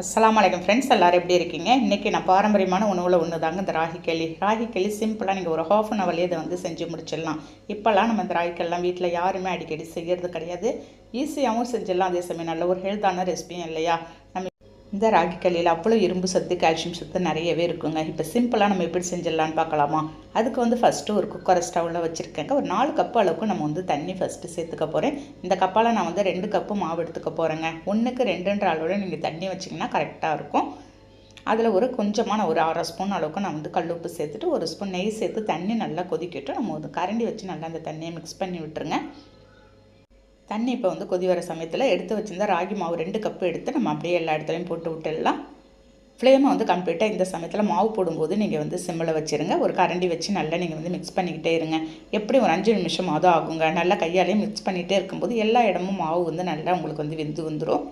அஸ்லாம் வலைக்கம் ஃப்ரெண்ட்ஸ் எல்லாரும் எப்படி இருக்கீங்க? இன்றைக்கி நான் பாரம்பரியமான உணவில் ஒன்று தாங்க இந்த ராகி களி ராகி களி சிம்பிளாக நீங்கள் ஒரு ஹாஃப் அன் ஹவர்லேயே இதை வந்து செஞ்சு முடிச்சிடலாம். இப்போல்லாம் நம்ம இந்த ராகி களிலாம் வீட்டில் யாருமே அடிக்கடி செய்கிறது கிடையாது. ஈஸியாகவும் செஞ்சிடலாம். அதே சமயம் நல்ல ஒரு ஹெல்த்தான ரெசிபியும் இல்லையா? நம்ம இந்த ராகி களியில் அவ்வளோ இரும்பு சத்து கால்சியம் சத்து நிறையவே இருக்குங்க. இப்போ சிம்பிளாக நம்ம எப்படி செஞ்சிடலான்னு பார்க்கலாமா? அதுக்கு வந்து ஃபஸ்ட்டு ஒரு குக்கரை ஸ்டவ்வில் வச்சுருக்கேங்க. ஒரு நாலு கப் அளவுக்கு நம்ம வந்து தண்ணி ஃபஸ்ட்டு சேர்த்துக்க போகிறேன் இந்த கப்பால் நான் வந்து ரெண்டு கப்பு மாவு எடுத்துக்க போகிறேங்க ஒன்றுக்கு ரெண்டுன்ற அளவோட நீங்கள் தண்ணி வச்சிங்கன்னா கரெக்டாக இருக்கும். அதில் ஒரு கொஞ்சமான ஒரு அரை ஸ்பூன் அளவுக்கு நான் வந்து கல்லுப்பு சேர்த்துட்டு ஒரு ஸ்பூன் நெய் சேர்த்து தண்ணி நல்லா கொதிக்கிட்டு நம்ம வந்து கரண்டி வச்சு நல்லா அந்த தண்ணியை மிக்ஸ் பண்ணி விட்டுருங்க. தண்ணி இப்போ வந்து கொதி வர சமயத்தில் எடுத்து வச்சிருந்தா ராகி மாவு ரெண்டு கப்பு எடுத்து நம்ம அப்படியே எல்லா இடத்துலையும் போட்டு விட்டுடலாம் ஃப்ளேமை வந்து கம்ப்ளீட்டாக இந்த சமயத்தில் மாவு போடும்போது நீங்கள் வந்து சிம்மில் வச்சுருங்க. ஒரு கரண்டி வச்சு நல்லா நீங்கள் வந்து மிக்ஸ் பண்ணிக்கிட்டே இருங்க. எப்படி ஒரு அஞ்சு நிமிஷம் அதுவும் ஆகுங்க. நல்லா கையாலேயே மிக்ஸ் பண்ணிகிட்டே இருக்கும்போது எல்லா இடமும் மாவு வந்து நல்லா உங்களுக்கு வந்து வெந்து வந்துடும்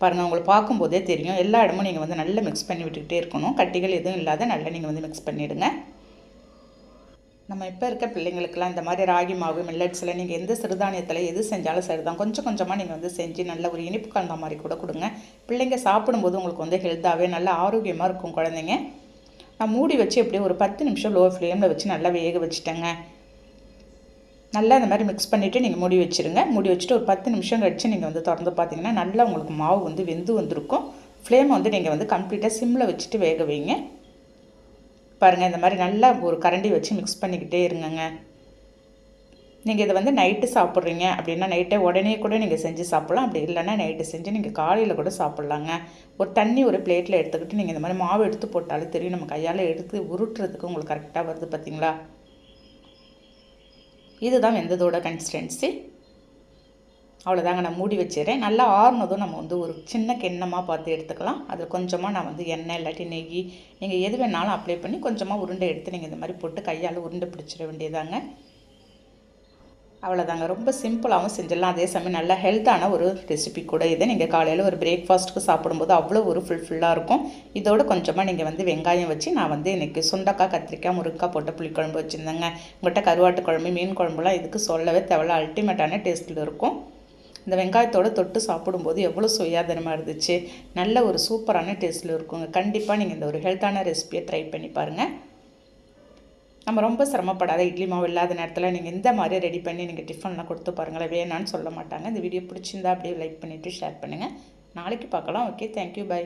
பாருங்கள் உங்களை பார்க்கும்போதே தெரியும். எல்லா இடமும் நீங்கள் வந்து நல்லா மிக்ஸ் பண்ணி விட்டுக்கிட்டே இருக்கணும். கட்டிகள் எதுவும் இல்லாத நல்லா நீங்கள் வந்து மிக்ஸ் பண்ணிவிடுங்க நம்ம இப்போ இருக்க பிள்ளைங்களுக்கெல்லாம் இந்த மாதிரி ராகி மாவு மில்லட்ஸில் நீங்கள் எந்த சிறுதானியத்தில் எது செஞ்சாலும் சரிதான். கொஞ்சம் கொஞ்சமாக நீங்கள் வந்து செஞ்சு நல்ல ஒரு இனிப்பு கலந்த மாதிரி கூட கொடுங்க. பிள்ளைங்க சாப்பிடும்போது உங்களுக்கு வந்து ஹெல்த்தாகவே நல்ல ஆரோக்கியமாக இருக்கும் குழந்தைங்க. நான் மூடி வச்சு எப்படியும் ஒரு பத்து நிமிஷம் லோ ஃப்ளேமில் வச்சு நல்லா வேக வச்சுட்டேங்க. நல்லா இந்த மாதிரி மிக்ஸ் பண்ணிவிட்டு நீங்கள் மூடி வச்சுருங்க. மூடி வச்சுட்டு ஒரு பத்து நிமிஷம் கழிச்சு நீங்கள் வந்து திறந்து பார்த்தீங்கன்னா நல்லா உங்களுக்கு மாவு வந்து வெந்து வந்திருக்கும். ஃப்ளேமை வந்து நீங்கள் வந்து கம்ப்ளீட்டாக சிம்மில் வச்சுட்டு வேக வைங்க. பாருங்கள் இந்த மாதிரி நல்லா ஒரு கரண்டி வச்சு மிக்ஸ் பண்ணிக்கிட்டே இருங்கங்க. நீங்கள் இதை வந்து நைட்டு சாப்பிட்றீங்க அப்படின்னா நைட்டே உடனே கூட நீங்கள் செஞ்சு சாப்பிட்லாம். அப்படி இல்லைன்னா நைட்டு செஞ்சு நீங்கள் காலையில் கூட சாப்பிட்லாங்க. ஒரு தண்ணி ஒரு பிளேட்டில் எடுத்துக்கிட்டு நீங்கள் இந்த மாதிரி மாவு எடுத்து போட்டாலும் தெரியும். நம்ம கையால் எடுத்து உருட்டுறதுக்கு உங்களுக்கு கரெக்டாக வருது பார்த்தீங்களா இதுதான் வெந்ததோட கன்சிஸ்டன்சி அவ்வளோதாங்க நான் மூடி வச்சிடறேன். நல்லா ஆறுனதும் நம்ம வந்து ஒரு சின்ன கிண்ணமாக பார்த்து எடுத்துக்கலாம். அதில் கொஞ்சமாக நான் வந்து எண்ணெய் இல்லாட்டி நெய் நீங்கள் எது வேணாலும் அப்ளை பண்ணி கொஞ்சமாக உருண்டை எடுத்து நீங்கள் இந்த மாதிரி போட்டு கையால் உருண்டை பிடிச்சிட வேண்டியதாங்க. அவ்வளோதாங்க. ரொம்ப சிம்பிளாகவும் செஞ்சிடலாம். அதே சமயம் நல்லா ஹெல்த்தான ஒரு ரெசிபி கூட இதை. நீங்கள் காலையில் ஒரு பிரேக்ஃபாஸ்ட்டுக்கு சாப்பிடும்போது அவ்வளோ ஒரு ஃபுல்ஃபில்லாக இருக்கும். இதோட கொஞ்சமாக நீங்கள் வந்து வெங்காயம் வச்சு நான் வந்து இன்றைக்கி சுண்டக்காய் கத்திரிக்காய் முருங்காய் போட்ட புளிக்குழம்பு வச்சுருந்தேங்க. உங்கள்கிட்ட கருவாட்டு குழம்பு மீன் குழம்புலாம் இதுக்கு சொல்லவே தேவையில்ல. அல்டிமேட்டான டேஸ்ட்டில் இருக்கும். இந்த வெங்காயத்தோடு தொட்டு சாப்பிடும்போது எவ்வளோ சுயாதனமாக இருந்துச்சு. நல்ல ஒரு சூப்பரான டேஸ்ட்டில் இருக்குங்க. கண்டிப்பாக நீங்கள் இந்த ஒரு ஹெல்த்தான ரெசிபியை ட்ரை பண்ணி பாருங்கள் நம்ம ரொம்ப சிரமப்படாத இட்லி மாவு இல்லாத நேரத்தில் நீங்கள் இந்த மாதிரி ரெடி பண்ணி நீங்கள் டிஃபன்லாம் கொடுத்து பாருங்களேன். வேணான்னு சொல்ல மாட்டாங்க. இந்த வீடியோ பிடிச்சிருந்தா அப்படியே லைக் பண்ணிவிட்டு ஷேர் பண்ணுங்கள் நாளைக்கு பார்க்கலாம். Okay thank you bye